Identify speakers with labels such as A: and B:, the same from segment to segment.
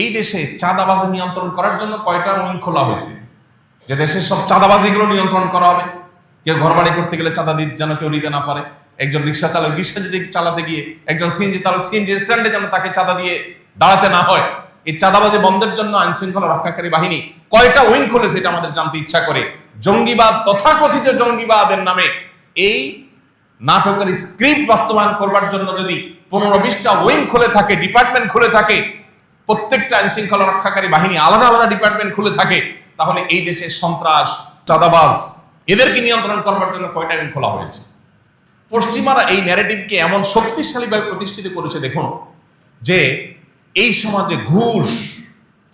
A: এই দেশে চাঁদাবাজি নিয়ন্ত্রণ করার জন্য কয়টা উইং খোলা হয়েছে? যে দেশের সব চাঁদাবাজিগুলো নিয়ন্ত্রণ করা হবে। কেউ ঘর বাড়ি করতে গেলে চাঁদা দিতে যেন কেউ নিতে না পারে। একজন রিক্সা চালক রিক্সা যদি চালাতে গিয়ে একজন সিএনজি চালক সিএনজি স্ট্যান্ডে যেন তাকে চাঁদা দিয়ে দাঁড়াতে না হয়। এই চাঁদাবাজি বন্ধের জন্য আইন শৃঙ্খলা রক্ষাকারী বাহিনী কয়টা উইং খুলেছে এটা আমাদের জানতে ইচ্ছা করে। জঙ্গিবাদ, তথাকথিত জঙ্গিবাদের নামে এই নাটকের স্ক্রিপ্ট বাস্তবায়ন করবার জন্য যদি পনেরো বিশটা উইং খুলে থাকে, ডিপার্টমেন্ট খুলে থাকে প্রত্যেকটা আইন শৃঙ্খলা রক্ষাকারী বাহিনী আলাদা আলাদা ডিপার্টমেন্ট খুলে থাকে, তাহলে এই দেশে সন্ত্রাস, চাঁদাবাজ, এদেরকে নিয়ন্ত্রণ করবার জন্য কয়টা উইং খোলা হয়েছে? পশ্চিমারা এই ন্যারেটিভকে এমন শক্তিশালীভাবে প্রতিষ্ঠিত করেছে, দেখুন, যে এই সমাজে ঘুষ,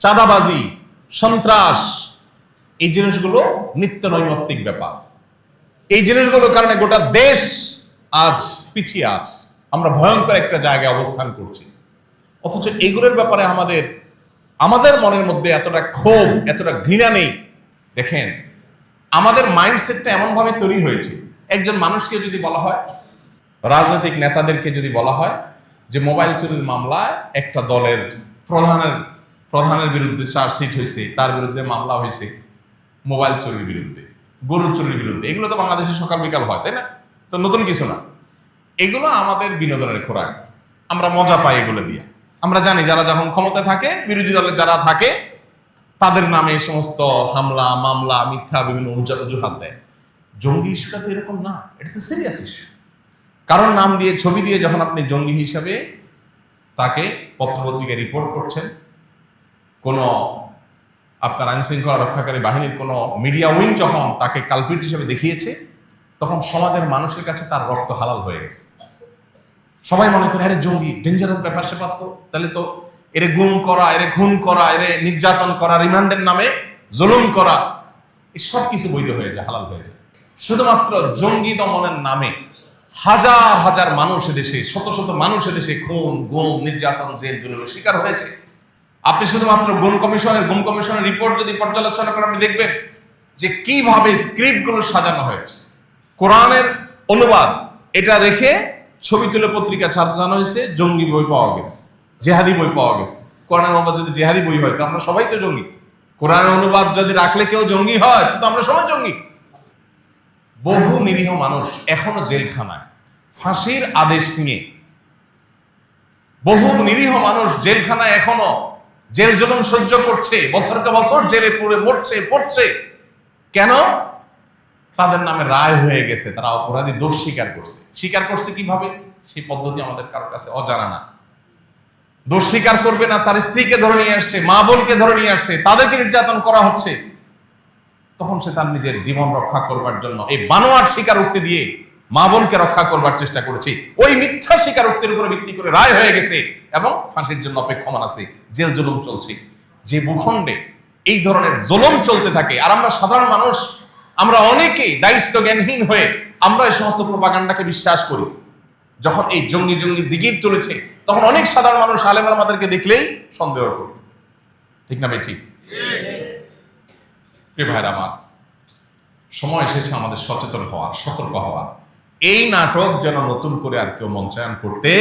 A: চাঁদাবাজি, সন্ত্রাস, এই জিনিসগুলো নিত্য নৈমিত্তিক ব্যাপার। এই জিনিসগুলোর কারণে গোটা দেশ আজ পিছিয়ে আজ আমরা ভয়ঙ্কর একটা জায়গায় অবস্থান করছি। অথচ এগুলোর ব্যাপারে আমাদের আমাদের মনের মধ্যে এতটা ক্ষোভ, এতটা ঘৃণা নেই। দেখেন, আমাদের মাইন্ডসেটটা এমনভাবে তৈরি হয়েছে। একজন মানুষকে যদি বলা হয়, রাজনৈতিক নেতাদেরকে যদি বলা হয়, যে মোবাইল চুরির মামলায় একটা দলের প্রধানের প্রধানের বিরুদ্ধে চার্জশিট হয়েছে, তার বিরুদ্ধে মামলা হয়েছে, মোবাইল চুরির বিরুদ্ধে গরু চুরির বিরুদ্ধে, এগুলো তো বাংলাদেশে সকাল বিকাল হয়, তাই না? তো নতুন কিছু না। এগুলো আমাদের বিনোদনের খোরাক। আমরা মজা পাই এগুলো দিয়ে। আমরা জানি যারা যখন ক্ষমতা থাকে, বিরোধী দলে যারা থাকে, তাদের নামে সমস্ত হামলা, মামলা, মিথ্যা বিভিন্ন অজু- অজুহাত দেয়। জঙ্গি ইস্যুটা তো এরকম না, এটা তো সিরিয়াস ইস্যু কারণ নাম দিয়ে, ছবি দিয়ে যখন আপনি জঙ্গি হিসাবে তাকে পত্রপত্রিকায় রিপোর্ট করছেন, কোনো আপনার আইন শৃঙ্খলা রক্ষাকারী বাহিনীর কোনো মিডিয়া উইং যখন তাকে কালপিট হিসেবে দেখিয়েছে, তখন সমাজের মানুষের কাছে তার রক্ত হালাল হয়ে গেছে। সবাই মনে করে, আরে জঙ্গি ডেঞ্জারাস ব্যাপার স্যাপার তো। তাহলে তো এরে গুম করা, এরে খুন করা, এরে নির্যাতন করা, রিমান্ডের নামে জুলুম করা সব কিছু বৈধ হয়ে যায়, হালাল হয়ে যায়। শুধুমাত্র জঙ্গি দমনের নামে হাজার হাজার মানুষ দেশে শত শত মানুষ দেশে খুন, গুম, নির্যাতন, জেল, জুলুমের শিকার হয়েছে। আপনি শুধুমাত্র গুম কমিশনের গুম কমিশনের রিপোর্ট যদি পর্যালোচনা করেন, আপনি দেখবেন যে কীভাবে স্ক্রিপ্টগুলো সাজানো হয়েছে। কোরআনের অনুবাদ এটা রেখে ছবি তুলে পত্রিকা সাজানো হয়েছে, জঙ্গি বই পাওয়া গেছে, জেহাদি বই পাওয়া গেছে। কোরআনের অনুবাদ যদি জেহাদি বই হয়, তো আমরা সবাই তো জঙ্গি। কোরআনের অনুবাদ যদি রাখলে কেউ জঙ্গি হয় তো আমরা সবাই জঙ্গি। বহু নিরীহ মানুষ এখনও জেলখানায়, ফাঁসির আদেশ নিয়ে। বহু নিরীহ মানুষ জেলখানায় এখনও জেল জুলুম সহ্য করছে, বছরকে বছর জেলে পুড়ে মরছে, পড়ছে। কেন? তাদের নামে রায় হয়ে গেছে, তারা অপরাধী দোষ স্বীকার করছে। স্বীকার করছে কীভাবে? সেই পদ্ধতি আমাদের কারোর কাছে অজানা না। দোষ স্বীকার করবে না, তার স্ত্রীকে ধরে নিয়ে আসছে, মা বোনকে ধরে নিয়ে আসছে, তাদেরকে নির্যাতন করা হচ্ছে। তখন সে তার নিজের জীবন রক্ষা করবার জন্য এই বানোয়ার স্বীকারোক্তি দিয়ে মা বোনকে রক্ষা করবার চেষ্টা করেছে। ওই মিথ্যা স্বীকারোক্তির উপরে ভিত্তি করে রায় হয়ে গেছে এবং ফাঁসির জন্য অপেক্ষমান আছে। জেল জুলুম চলছে। যে ভূখণ্ডে এই ধরনের জুলুম চলতে থাকে, আর আমরা সাধারণ মানুষ আমরা অনেকেই দায়িত্ব জ্ঞানহীন হয়ে আমরা এই সমস্ত প্রপাগান্ডাকে বিশ্বাস করি। যখন এই জঙ্গি জঙ্গি জিগির চলেছে তখন অনেক সাধারণ মানুষ আলেমার আমাদেরকে দেখলেই সন্দেহ করত ঠিক না ভাই, ঠিক? ভাইরা আমার, সময় এসেছে আমাদের সচেতন হওয়ার, সতর্ক হওয়ার। এই নাটক যেন নতুন করে আর কেউ মঞ্চায়ন করতে